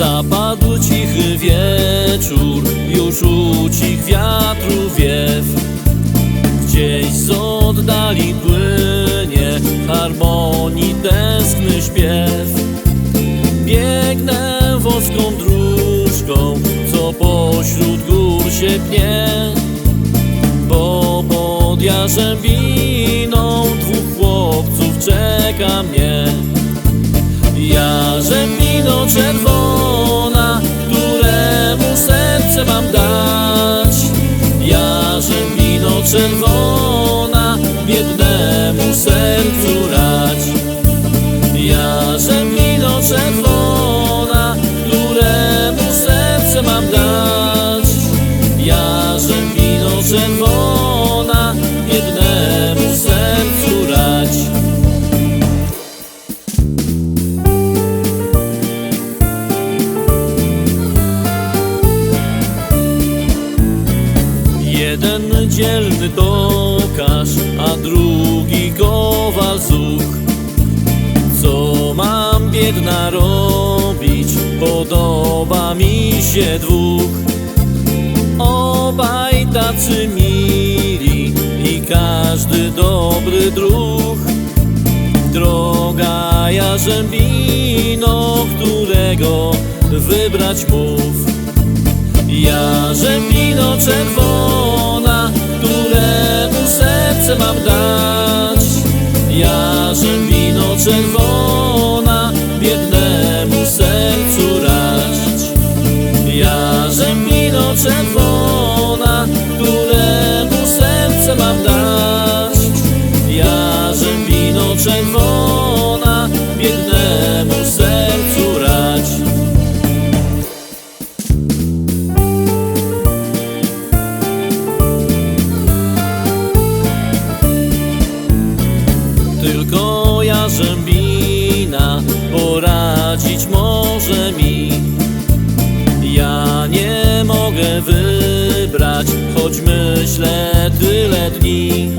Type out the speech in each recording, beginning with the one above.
Zapadł cichy wieczór, już ucich wiatru wiew. Gdzieś z oddali płynie harmonii tęskny śpiew. Biegnę woską dróżką, co pośród gór się pnie. Bo pod jarzebiną dwóch chłopców czeka mnie. Jarzębino czerwone czerwona, biednemu sercu rać. Jeden dzielny tokarz, a drugi kowal zuch. Co mam biedna robić? Podoba mi się dwóch. Obaj tacy mili i każdy dobry druh. Droga jarzębino, którego wybrać mów. Jarzębino czerwona, któremu serce mam dać. Jarzębino czerwona, Ja nie mogę wybrać, choć myślę tyle dni.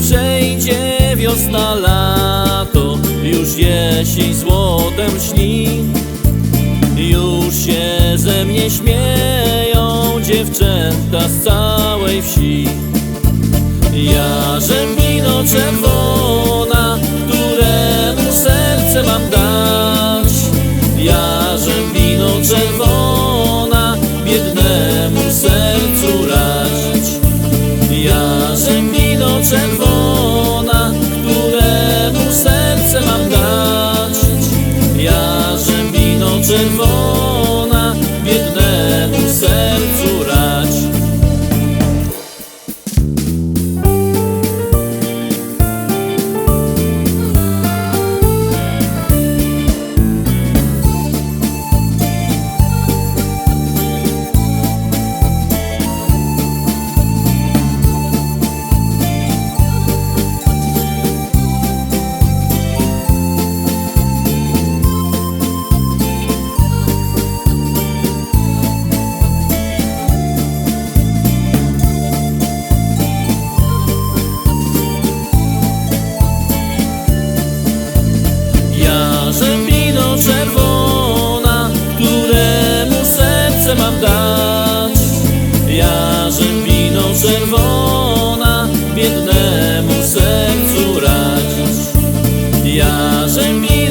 Przejdzie wiosna, lato, już jesień złotem śni Już się ze mnie śmieją dziewczęta z całej wsi. Ja żem wino czerwone 的梦 en mí.